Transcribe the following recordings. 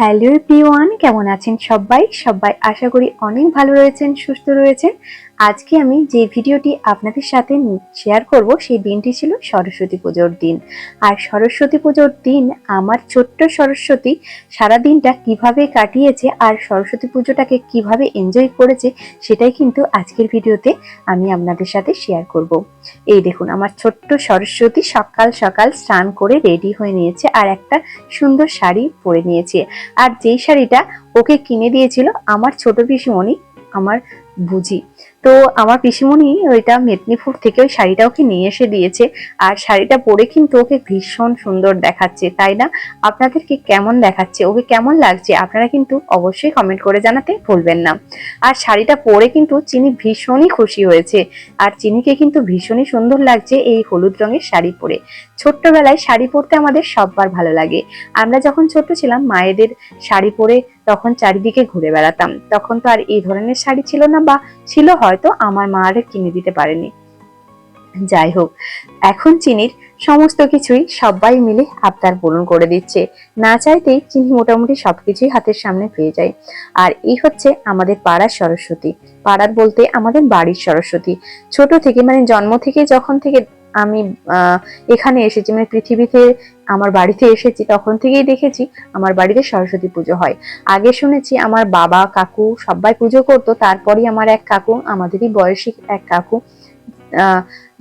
Hello P one কেমন আছেন সবাই? সবাই আশা করি অনেক ভালো রয়েছেন সুস্থ রয়েছেন। আজকে আমি যে ভিডিওটি আপনাদের সাথে শেয়ার করব, সেই দিনটি ছিল সরস্বতী পুজোর দিন। আর সরস্বতী পুজোর দিন আমার ছোট্ট সরস্বতী সারা দিনটা কীভাবে কাটিয়েছে আর সরস্বতী পুজোটাকে কীভাবে এনজয় করেছে, সেটাই কিন্তু আজকের ভিডিওতে আমি আপনাদের সাথে শেয়ার করব। এই দেখুন, আমার ছোট্ট সরস্বতী সকাল সকাল স্নান করে রেডি হয়ে নিয়েছে আর একটা সুন্দর শাড়ি পরে নিয়েছে। আর যেই শাড়িটা ওকে কিনে দিয়েছিল আমার ছোট পিসিমণি, আমার বুঝি। তো আমার পিসিমণি ওইটা মেদিনীপুর থেকে ওই শাড়িটা ওকে নিয়ে এসে দিয়েছে। আর শাড়িটা পরে কিন্তু ওকে ভীষণ সুন্দর দেখাচ্ছে, তাই না? আপনাদেরকে কেমন দেখাচ্ছে? ওকে কেমন লাগছে? আপনারা কিন্তু অবশ্যই কমেন্ট করে জানাতে ভুলবেন না। আর শাড়িটা পরে কিন্তু চিনি ভীষণই খুশি হয়েছে। আর চিনিকে কিন্তু ভীষণই সুন্দর লাগছে এই হলুদ রঙের শাড়ি পরে। ছোট্টবেলায় শাড়ি পরতে আমাদের সববার ভালো লাগে। আমরা যখন ছোট ছিলাম, মায়েদের শাড়ি পরে তখন চারিদিকে ঘুরে বেড়াতাম। তখন তো আর এই ধরনের শাড়ি ছিল না বা ছিল হয়তো আমার মা আর কিনে দিতে পারেনি। যাই হোক, এখন চিনির সমস্ত কিছুই সবাই মিলে আবদার পূরণ করে দিচ্ছে। না চাইতেই চিনি মোটামুটি সবকিছুই হাতের সামনে পেয়ে যায়। আর এই হচ্ছে আমাদের পাড়ার সরস্বতী। পাড়ার বলতে আমাদের বাড়ির সরস্বতী। ছোট থেকে মানে জন্ম থেকে যখন থেকে আমি এখানে এসেছি। মানে পৃথিবীতে আমার বাড়িতে এসেছি, তখন থেকেই দেখেছি আমার বাড়িতে সরস্বতী পুজো হয়। আগে শুনেছি আমার বাবা, কাকু সবাই পুজো করতো, তারপরই আমার এক কাকু, আমাদেরই বয়সী এক কাকু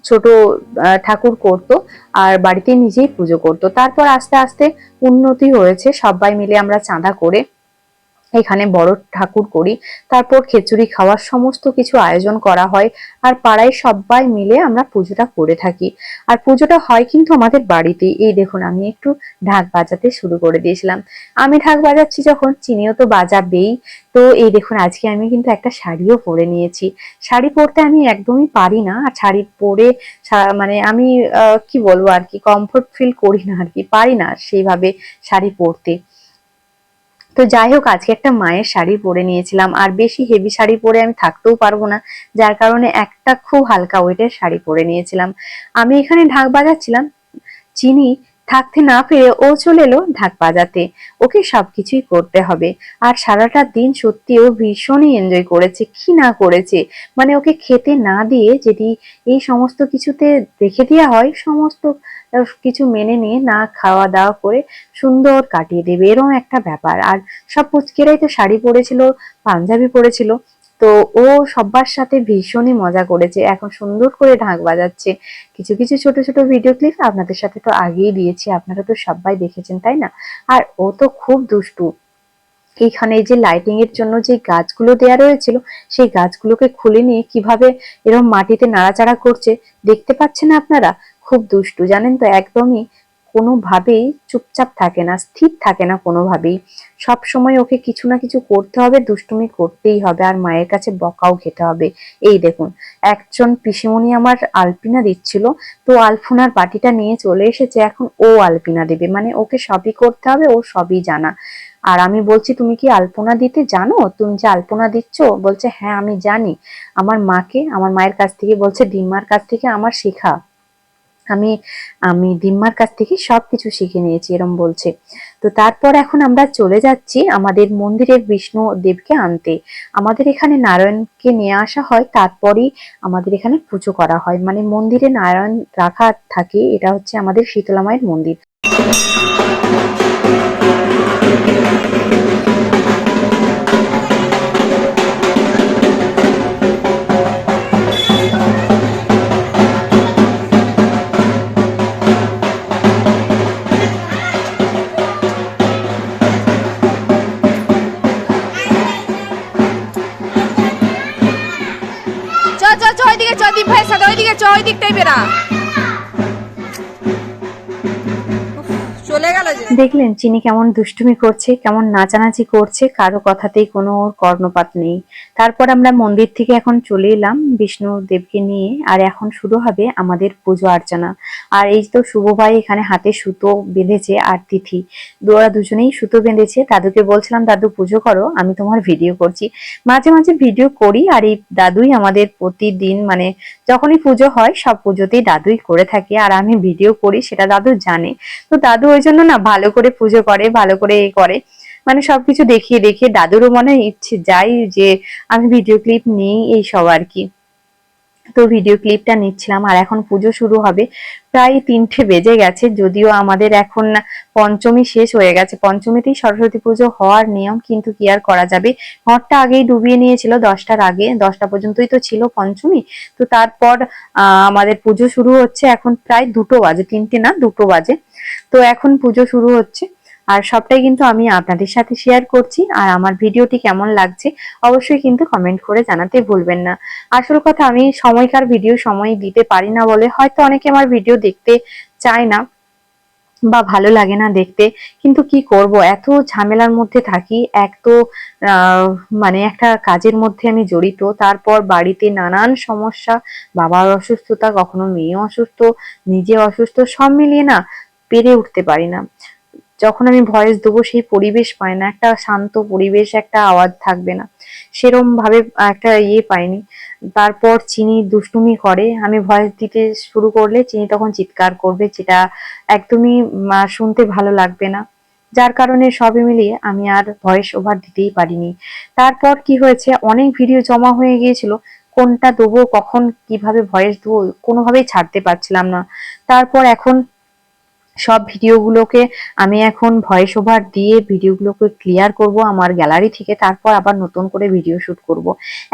ছোট ঠাকুর করতো আর বাড়িতে নিজেই পুজো করতো। তারপর আস্তে আস্তে উন্নতি হয়েছে, সবাই মিলে আমরা চাঁদা করে এখানে বড় ঠাকুর করি। তারপর খিচুড়ি খাওয়ার সমস্ত কিছু আয়োজন করা হয় আর পাড়ায় সবাই মিলে আমরা পুজোটা করে থাকি। আর পুজোটা হয় কিন্তু আমাদের বাড়িতেই। এই দেখুন, আমি একটু ঢাক বাজাতে শুরু করে দিয়েছিলাম। আমি ঢাক বাজাচ্ছি যখন, চিনিও তো বাজাবেই। তো এই দেখুন, আজকে আমি কিন্তু একটা শাড়িও পরে নিয়েছি। শাড়ি পরতে আমি একদমই পারি না। আর শাড়ি পরে মানে আমি কি বলব আর কি কমফোর্ট ফিল করি না আর কি। পারি না সেইভাবে শাড়ি পরতে। তো যাই হোক, আজকে একটা মায়ের শাড়ি পরে নিয়েছিলাম। আর বেশি হেভি শাড়ি পরে আমি থাকতেও পারব না। যার কারণে একটা খুব হালকা ওয়েটের শাড়ি পরে নিয়েছিলাম। আমি এখানে ঢাক বাজাচ্ছিলাম। চিনি থাকতে না পেরে ও চলে এলো ঢাক বাজাতে। ওকে সবকিছুই করতে হবে। আর সারাটা দিন সত্যি ও ভীষণই এনজয় করেছে, কি না করেছে। মানে ওকে খেতে না দিয়ে যদি এই সমস্ত কিছুতে রেখে দেওয়া হয়, সমস্ত কিছু মেনে নিয়ে না খাওয়া দাওয়া করে সুন্দর কাটিয়ে দেবে। এরকম একটা ব্যাপার। আর সব পুচকেরাই তো শাড়ি পরেছিল, পাঞ্জাবি পরেছিল। তো ও সবার সাথে ভীষণই মজা করেছে। এখন সুন্দর করে ঢাক বাজাচ্ছে। কিছু কিছু ছোট ছোট ভিডিও ক্লিপ আপনাদের সাথে তো আগেই দিয়েছি। আপনারা তো সবাই দেখেছেন, তাই না? আর ও তো খুব দুষ্টু। এইখানে যে লাইটিং এর জন্য যে গাছগুলো দেয়া রয়েছিল, সেই গাছগুলোকে খুলে নিয়ে কীভাবে এরকম মাটিতে নাড়াচাড়া করছে, দেখতে পাচ্ছেন আপনারা? খুব দুষ্টু, জানেন তো? একদমই কোনোভাবেই চুপচাপ থাকে না, স্থির থাকে না কোনোভাবেই। সব সময় ওকে কিছু না কিছু করতে হবে, দুষ্টুমি করতেই হবে আর মায়ের কাছে বকাও খেতে হবে। এই দেখুন, একজন পিসিমণি আমার আলপিনা দিচ্ছিল, তো আলপনার বাটিটা নিয়ে চলে এসেছে, এখন ও আলপিনা দেবে। মানে ওকে সবই করতে হবে, ও সবই জানা। আর আমি বলছি, তুমি কি আলপনা দিতে জানো? তুমি যে আলপনা দিচ্ছ? বলছে হ্যাঁ আমি জানি। আমার মাকে, আমার মায়ের কাছ থেকে বলছে, ডিম্মার কাছ থেকে আমার শেখা। আমি আমি দিম্মার কাছ থেকে সবকিছু শিখে নিয়েছি, এরম বলছে। তো তারপর এখন আমরা চলে যাচ্ছি আমাদের মন্দিরের বিষ্ণু দেবকে আনতে। আমাদের এখানে নারায়ণকে নিয়ে আসা হয়, তারপরেই আমাদের এখানে পুজো করা হয়। মানে মন্দিরে নারায়ণ রাখা থাকে, এটা হচ্ছে আমাদের শীতলা মায়ের মন্দির। চ ভাইয়ের সাথে ওইদিকে চ ওই দিকটাই বেরা দেখলেন চিনি কেমন দুষ্টুমি করছে, কেমন নাচানাচি করছে, কারও কথাতেই কোনো ওর কর্ণপাত নেই। তারপর আমরা মন্দির থেকে এখন চলে এলাম বিষ্ণু দেবকে নিয়ে, আর এখন শুরু হবে আমাদের পুজো অর্চনা আর এই তো শুভ ভাই এখানে হাতে সুতো বেঁধেছে আর তিথি। ওরা দুজনেই সুতো বেঁধেছে। দাদুকে বলছিলাম, দাদু, পুজো করো, আমি তোমার ভিডিও করছি। মাঝে মাঝে ভিডিও করি, আর এই দাদুই আমাদের প্রতিদিন মানে যখনই পুজো হয়, সব পুজোতেই দাদুই করে থাকে। আর আমি ভিডিও করি, সেটা দাদু জানে। তো দাদু ওই জন্য না ভালো করে পুজো করে, ভালো করে এ করে। মানে সবকিছু দেখিয়ে দেখিয়ে দাদুরও মনে হয় ইচ্ছে, যাই যে আমি ভিডিও ক্লিপ নিই, এই সব আর কি। তো ভিডিও ক্লিপটা নিচ্ছিলাম, আর এখন পুজো শুরু হবে। প্রায় তিনটে বেজে গেছে, যদিও আমাদের এখন পঞ্চমী শেষ হয়ে গেছে। পঞ্চমীতেই সরস্বতী পুজো হওয়ার নিয়ম, কিন্তু কি আর করা যাবে? ঘরটা আগেই ডুবিয়ে নিয়েছিল দশটার আগে, দশটা পর্যন্তই তো ছিল পঞ্চমী। তো তারপর আমাদের পুজো শুরু হচ্ছে এখন প্রায় দুটো বাজে, তিনটে না, দুটো বাজে। তো এখন পুজো শুরু হচ্ছে। আর সবটাই কিন্তু আমি আপনাদের সাথে শেয়ার করছি। আর আমার ভিডিওটি কেমন লাগছে অবশ্যই কিন্তু কমেন্ট করে জানাতে ভুলবেন না। আসল কথা, আমি সময়কার ভিডিও সময় দিতে পারি না বলে হয়তো অনেকে আমার ভিডিও দেখতে চায় না বা ভালো লাগে না দেখতে। কিন্তু কি করব? এত ঝামেলার মধ্যে থাকি, এক তো মানে একটা কাজের মধ্যে আমি জড়িত, তারপর বাড়িতে নানান সমস্যা, বাবার অসুস্থতা, কখনো মেয়ে অসুস্থ, নিজে অসুস্থ, সব মিলিয়ে না পেরে উঠতে পারি না। যখন আমি ভয়েস দেবো, সেই পরিবেশ পাই না। একটা শান্ত পরিবেশ, একটা আওয়াজ থাকবে না। সেরম ভাবে একটা ইয়ে পাইনি। তারপর চিনি দুষ্টুমি করে। আমি ভয়েস দিতে শুরু করলে চিনি তখন চিৎকার করবে, যেটা একদমই শুনতে ভালো লাগবে না। যার কারণে সবই মিলিয়ে আমি আর ভয়েস ওভার দিতেই পারিনি। তারপর কি হয়েছে, অনেক ভিডিও জমা হয়ে গিয়েছিল। কোনটা দেবো, কখন, কীভাবে ভয়েস দেবো, কোনোভাবেই ছাড়তে পারছিলাম না। তারপর এখন সব ভিডিওগুলোকে আমি এখন ভয়েস ওভার দিয়ে ভিডিওগুলোকে ক্লিয়ার করব আমার গ্যালারি থেকে, তারপর আবার নতুন করে ভিডিও শ্যুট করব।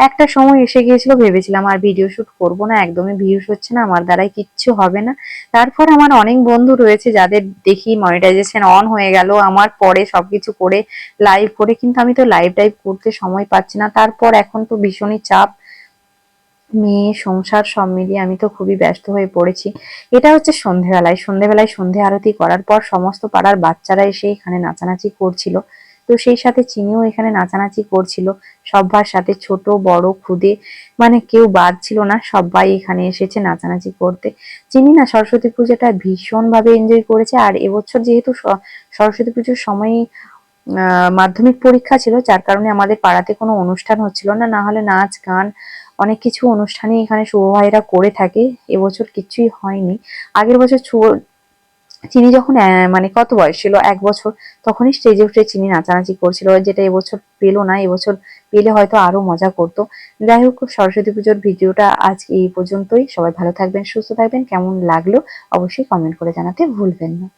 একটা সময় এসে গিয়েছিল, ভেবেছিলাম আর ভিডিও শ্যুট করব না, একদমই ভিউস হচ্ছে না, আমার দ্বারাই কিচ্ছু হবে না। তারপর আমার অনেক বন্ধু রয়েছে যাদের দেখি মনিটাইজেশন অন হয়ে গেল, আমার পরে সবকিছু করে লাইভ করে, কিন্তু আমি তো লাইভ টাইভ করতে সময় পাচ্ছি না। তারপর এখন তো ভীষণই চাপ মেয়ে, সংসার সব মিলিয়ে আমি তো খুবই ব্যস্ত হয়ে পড়েছি। এটা হচ্ছে সন্ধেবেলায় সন্ধেবেলায় সন্ধে আরতি করার পর সমস্ত পাড়ার বাচ্চারা এসে এখানে নাচানাচি করছিল। তো সেই সাথে চিনিও এখানে নাচানাচি করছিল। সবার সাথে ছোট, বড়, খুদে মানে কেউ বাদ ছিল না। সবাই এখানে এসেছে নাচানাচি করতে। চিনি না, সরস্বতী পুজোটা ভীষণ ভাবে এনজয় করেছে। আর এবছর যেহেতু সরস্বতী পুজোর সময় মাধ্যমিক পরীক্ষা ছিল, যার কারণে আমাদের পাড়াতে কোনো অনুষ্ঠান হচ্ছিল না। না হলে নাচ, গান অনেক কিছু অনুষ্ঠানে এখানে শুভ ভাইরা করে থাকে। এবছর কিছুই হয়নি। আগের বছর ছু- চিনি যখন মানে কত বয়স ছিল? এক বছর। তখনই স্টেজে উঠে চিনি নাচানাচি করছিল। যেটা এবছর পেল না, এবছর পেলে হয়তো আরও মজা করতো। যাই হোক, সরস্বতী পুজোর ভিডিওটা আজ এই পর্যন্তই। সবাই ভালো থাকবেন, সুস্থ থাকবেন। কেমন লাগল অবশ্যই কমেন্ট করে জানাতে ভুলবেন না।